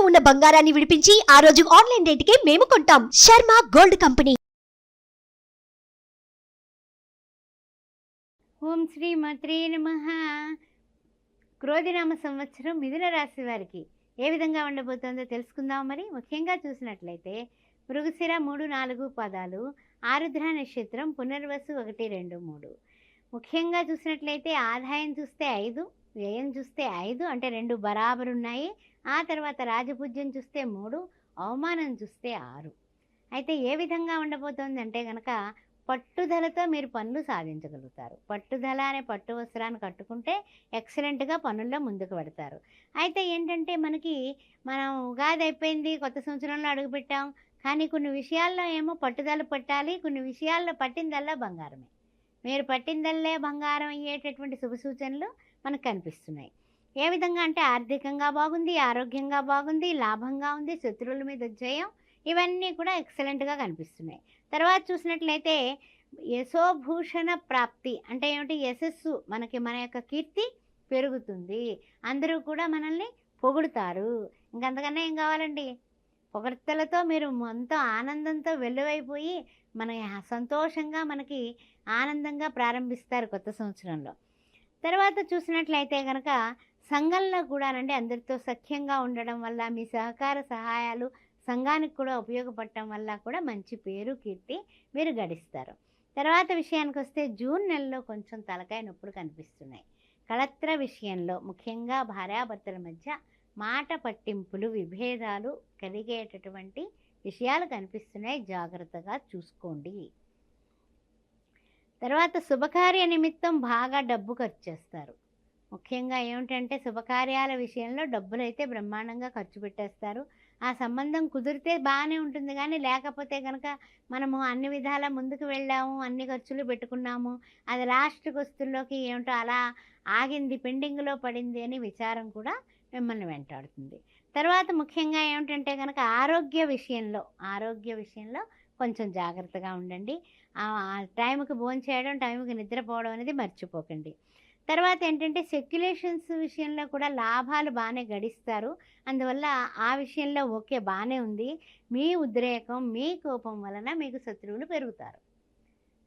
ఇంట్లో ఉన్న బంగారాన్ని విడిపించి ఆ రోజు ఆన్లైన్ రేటుకే మేము కొంటాం. Sharma gold company. ఓం శ్రీ మాత్రే నమ. క్రోధినామ సంవత్సరం మిథున రాశి వారికి ఏ విధంగా ఉండబోతోందో తెలుసుకుందాం మరి. ముఖ్యంగా చూసినట్లయితే మృగశిర మూడు నాలుగు పదాలు ఆరుద్ర నక్షత్రం పునర్వసు ఒకటి రెండు మూడు. ముఖ్యంగా చూసినట్లయితే ఆదాయం చూస్తే ఐదు వ్యయం చూస్తే ఐదు అంటే రెండు బరాబరు ఉన్నాయి ఆ తర్వాత రాజపూజ్యం చూస్తే మూడు అవమానం చూస్తే ఆరు. అయితే ఏ విధంగా ఉండబోతోంది అంటే కనుక పట్టుదలతో మీరు పనులు సాధించగలుగుతారు. పట్టుదల అనే పట్టు వస్త్రాన్ని కట్టుకుంటే ఎక్సలెంట్గా పనుల్లో ముందుకు పెడతారు అయితే ఏంటంటే మనకి మనం ఉగాది అయిపోయింది కొత్త సంవత్సరంలో అడుగుపెట్టాం. కానీ కొన్ని విషయాల్లో ఏమో పట్టుదల పట్టాలి కొన్ని విషయాల్లో పట్టిందల్లా బంగారమే. మీరు పట్టిందల్లే బంగారం అయ్యేటటువంటి శుభ సూచనలు మనకు కనిపిస్తున్నాయి. ఏ విధంగా అంటే ఆర్థికంగా బాగుంది ఆరోగ్యంగా బాగుంది లాభంగా ఉంది శత్రువుల మీద జయం ఇవన్నీ కూడా ఎక్సలెంట్గా కనిపిస్తున్నాయి. తర్వాత చూసినట్లయితే యశోభూషణ ప్రాప్తి అంటే ఏమిటి? యశస్సు మనకి మన యొక్క కీర్తి పెరుగుతుంది. అందరూ కూడా మనల్ని పొగుడుతారు. ఇంకంతకన్నా ఏం కావాలండి? పొగడ్తలతో మీరు ఎంతో ఆనందంతో వెల్లువైపోయి మన సంతోషంగా మనకి ఆనందంగా ప్రారంభిస్తారు కొత్త సంవత్సరంలో. తర్వాత చూసినట్లయితే కనుక సంఘంలో కూడా అంటే అందరితో సఖ్యంగా ఉండడం వల్ల మీ సహకార సహాయాలు సంఘానికి కూడా ఉపయోగపడటం వల్ల కూడా మంచి పేరు కీర్తి మీరు గడిస్తారు. తర్వాత విషయానికి వస్తే జూన్ నెలలో కొంచెం తలకాయ నొప్పులు కనిపిస్తున్నాయి. కళత్ర విషయంలో ముఖ్యంగా భార్యాభర్తల మధ్య మాట పట్టింపులు విభేదాలు కలిగేటటువంటి విషయాలు కనిపిస్తున్నాయి. జాగ్రత్తగా చూసుకోండి. తర్వాత శుభకార్య నిమిత్తం బాగా డబ్బు ఖర్చు చేస్తారు. ముఖ్యంగా ఏమిటంటే శుభకార్యాల విషయంలో డబ్బులైతే బ్రహ్మాండంగా ఖర్చు పెట్టేస్తారు. ఆ సంబంధం కుదిరితే బాగానే ఉంటుంది కానీ లేకపోతే కనుక మనము అన్ని విధాల ముందుకు వెళ్ళాము అన్ని ఖర్చులు పెట్టుకున్నాము అది లాస్ట్ వస్తుల్లోకి ఏమిటో అలా ఆగింది పెండింగ్లో పడింది అని విచారం కూడా మిమ్మల్ని వెంటాడుతుంది. తర్వాత ముఖ్యంగా ఏమిటంటే కనుక ఆరోగ్య విషయంలో ఆరోగ్య విషయంలో కొంచెం జాగ్రత్తగా ఉండండి. ఆ టైంకి భోజనం చేయడం టైంకి నిద్రపోవడం అనేది మర్చిపోకండి. తర్వాత ఏంటంటే సెక్యులేషన్స్ విషయంలో కూడా లాభాలు బాగానే గడిస్తారు. అందువల్ల ఆ విషయంలో ఓకే బాగానే ఉంది. మీ ఉద్రేకం మీ కోపం వలన మీకు శత్రువులు పెరుగుతారు.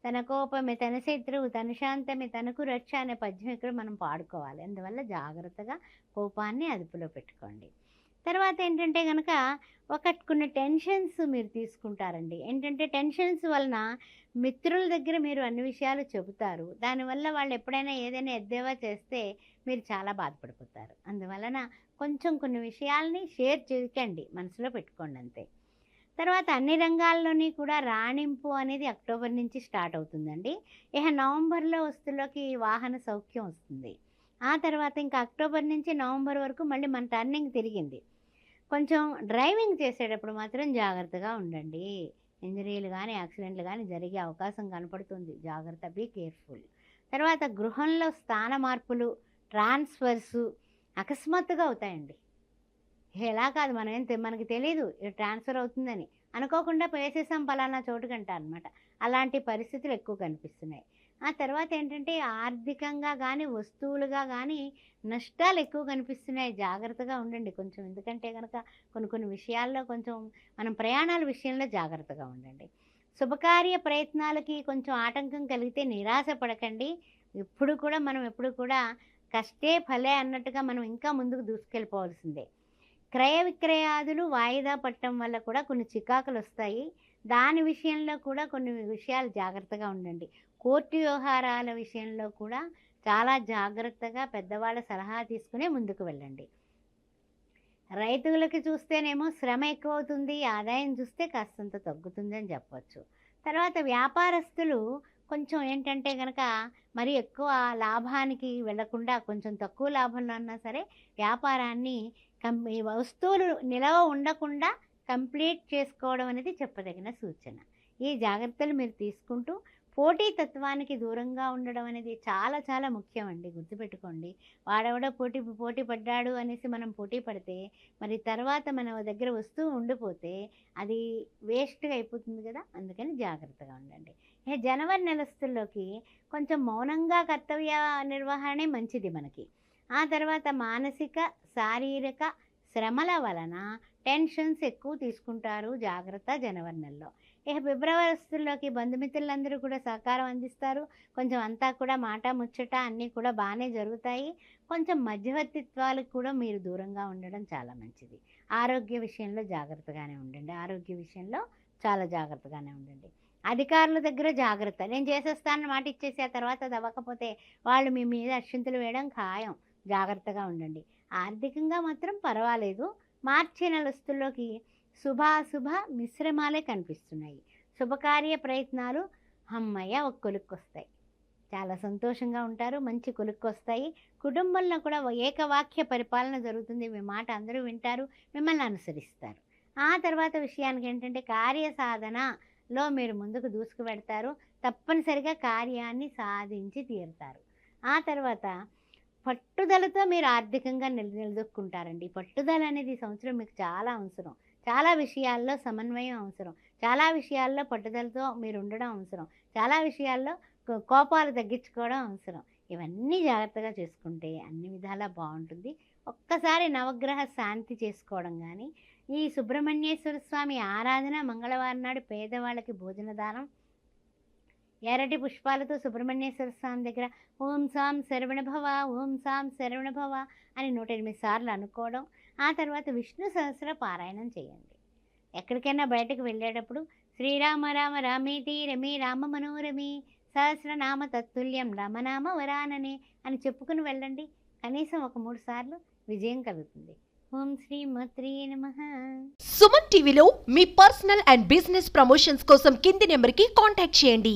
తన కోపమే తన శత్రువు తన శాంతమే తనకు రక్ష అనే పద్యం ఇక్కడ మనం పాడుకోవాలి. అందువల్ల జాగ్రత్తగా కోపాన్ని అదుపులో పెట్టుకోండి. తర్వాత ఏంటంటే కనుక ఒక కొన్ని టెన్షన్స్ మీరు తీసుకుంటారండి. ఏంటంటే టెన్షన్స్ వలన మిత్రుల దగ్గర మీరు అన్ని విషయాలు చెబుతారు. దానివల్ల వాళ్ళు ఎప్పుడైనా ఏదైనా ఎద్దేవా చేస్తే మీరు చాలా బాధపడిపోతారు. అందువలన కొంచెం కొన్ని విషయాల్ని షేర్ చేయకండి. మనసులో పెట్టుకోండి అంతే. తర్వాత అన్ని రంగాల్లోని కూడా రాణింపు అనేది అక్టోబర్ నుంచి స్టార్ట్ అవుతుందండి. ఇక నవంబర్లో వస్తులోకి వాహన సౌఖ్యం వస్తుంది. ఆ తర్వాత ఇంకా అక్టోబర్ నుంచి నవంబర్ వరకు మళ్ళీ మన టర్నింగ్ తిరిగింది. కొంచెం డ్రైవింగ్ చేసేటప్పుడు మాత్రం జాగ్రత్తగా ఉండండి. ఇంజరీలు కానీ యాక్సిడెంట్లు కానీ జరిగే అవకాశం కనపడుతుంది. జాగ్రత్త బీ కేర్ఫుల్. తర్వాత గృహంలో స్థాన మార్పులు ట్రాన్స్ఫర్స్ అకస్మాత్తుగా అవుతాయండి. ఎలా కాదు మనం ఏం తె- మనకి తెలియదు ట్రాన్స్ఫర్ అవుతుందని. అనుకోకుండా పేసేసాం పలానా చోటుకంట అనమాట అలాంటి పరిస్థితులు ఎక్కువ కనిపిస్తున్నాయి. ఆ తర్వాత ఏంటంటే ఆర్థికంగా కానీ వస్తువులుగా కానీ నష్టాలు ఎక్కువ కనిపిస్తున్నాయి. జాగ్రత్తగా ఉండండి కొంచెం. ఎందుకంటే కనుక కొన్ని కొన్ని విషయాల్లో కొంచెం మనం ప్రయాణాల విషయంలో జాగ్రత్తగా ఉండండి. శుభకార్య ప్రయత్నాలకి కొంచెం ఆటంకం కలిగితే నిరాశ పడకండి. ఎప్పుడు కూడా మనం ఎప్పుడు కూడా కష్టే ఫలే అన్నట్టుగా మనం ఇంకా ముందుకు దూసుకెళ్ళిపోవాల్సిందే. క్రయ విక్రయాదులు వాయిదా పట్టడం వల్ల కూడా కొన్ని చికాకులు వస్తాయి. దాని విషయంలో కూడా కొన్ని విషయాలు జాగ్రత్తగా ఉండండి. కోర్టు వ్యవహారాల విషయంలో కూడా చాలా జాగ్రత్తగా పెద్దవాళ్ళ సలహా తీసుకునే ముందుకు వెళ్ళండి. రైతులకి చూస్తేనేమో శ్రమ ఎక్కువ అవుతుంది ఆదాయం చూస్తే కాస్తంత తగ్గుతుందని చెప్పవచ్చు తర్వాత వ్యాపారస్తులు కొంచెం ఏంటంటే కనుక మరి ఎక్కువ లాభానికి వెళ్ళకుండా కొంచెం తక్కువ లాభంలో అన్నా సరే వ్యాపారాన్ని కం వస్తువులు నిలవ ఉండకుండా కంప్లీట్ చేసుకోవడం అనేది చెప్పదగిన సూచన. ఈ జాగ్రత్తలు మీరు తీసుకుంటూ పోటీ తత్వానికి దూరంగా ఉండడం అనేది చాలా చాలా ముఖ్యం అండి. గుర్తుపెట్టుకోండి. వాడెవడో పోటీ పోటీ పడ్డాడు అనేసి మనం పోటీ పడితే మరి తర్వాత మన దగ్గర వస్తువు ఉండిపోతే అది వేస్ట్గా అయిపోతుంది కదా. అందుకని జాగ్రత్తగా ఉండండి. ఇక జనవరి నెలస్తుల్లోకి కొంచెం మౌనంగా కర్తవ్య నిర్వహణే మంచిది మనకి. ఆ తర్వాత మానసిక శారీరక శ్రమల వలన టెన్షన్స్ ఎక్కువ తీసుకుంటారు జాగ్రత్త జనవరి నెలలో ఇక ఫిబ్రవరిస్తుల్లోకి బంధుమిత్రులందరూ కూడా సహకారం అందిస్తారు. కొంచెం అంతా కూడా మాట ముచ్చట అన్నీ కూడా బాగానే జరుగుతాయి. కొంచెం మధ్యవర్తిత్వాలకు కూడా మీరు దూరంగా ఉండడం చాలా మంచిది. ఆరోగ్య విషయంలో జాగ్రత్తగానే ఉండండి. ఆరోగ్య విషయంలో చాలా జాగ్రత్తగానే ఉండండి. అధికారుల దగ్గర జాగ్రత్త. నేను చేసేస్తానని మాట ఇచ్చేసి ఆ తర్వాత అది అవ్వకపోతే వాళ్ళు మీ మీద అక్షింతలు వేయడం ఖాయం. జాగ్రత్తగా ఉండండి. ఆర్థికంగా మాత్రం పర్వాలేదు. మార్చి నెలస్తుల్లోకి శుభాశుభ మిశ్రమాలే కనిపిస్తున్నాయి. శుభకార్య ప్రయత్నాలు అమ్మయ్య ఒక కొలుక్కొస్తాయి. చాలా సంతోషంగా ఉంటారు మంచి కొలుక్కొస్తాయి. కుటుంబంలో కూడా ఏకవాక్య పరిపాలన జరుగుతుంది. మీ మాట అందరూ వింటారు మిమ్మల్ని అనుసరిస్తారు. ఆ తర్వాత విషయానికి ఏంటంటే కార్య సాధనలో మీరు ముందుకు దూసుకు పెడతారు తప్పనిసరిగా కార్యాన్ని సాధించి తీరుతారు. ఆ తర్వాత పట్టుదలతో మీరు ఆర్థికంగా నిల నిలదొక్కుంటారండి. పట్టుదల అనేది ఈ సంవత్సరం మీకు చాలా అవసరం. చాలా విషయాల్లో సమన్వయం అవసరం. చాలా విషయాల్లో పట్టుదలతో మీరు ఉండడం అవసరం. చాలా విషయాల్లో కోపాలు తగ్గించుకోవడం అవసరం. ఇవన్నీ జాగ్రత్తగా చేసుకుంటే అన్ని విధాలా బాగుంటుంది. ఒక్కసారి నవగ్రహ శాంతి చేసుకోవడం కానీ ఈ సుబ్రహ్మణ్యేశ్వర స్వామి ఆరాధన మంగళవారం నాడు పేదవాళ్ళకి భోజన దానం ఎర్రటి పుష్పాలతో సుబ్రహ్మణ్యేశ్వర స్వామి దగ్గర ఓం సాం శరవణ భవ ఓం సాం శరవణ భవ అని నూట ఎనిమిది సార్లు అనుకోవడం ఆ తర్వాత విష్ణు సహస్ర పారాయణం చేయండి. ఎక్కడికైనా బయటకు వెళ్ళేటప్పుడు శ్రీరామ రామ రామేతి రమి రామ మనోరమి సహస్రనామ తత్తుల్యం రమనామ వరాననే అని చెప్పుకుని వెళ్ళండి. కనీసం ఒక మూడు సార్లు విజయం కలుగుతుంది. ఓం శ్రీ మత్రీ నమ. సుమన్ టీవీలో మీ పర్సనల్ అండ్ బిజినెస్ ప్రమోషన్స్ కోసం కింది నెంబర్కి కాంటాక్ట్ చేయండి.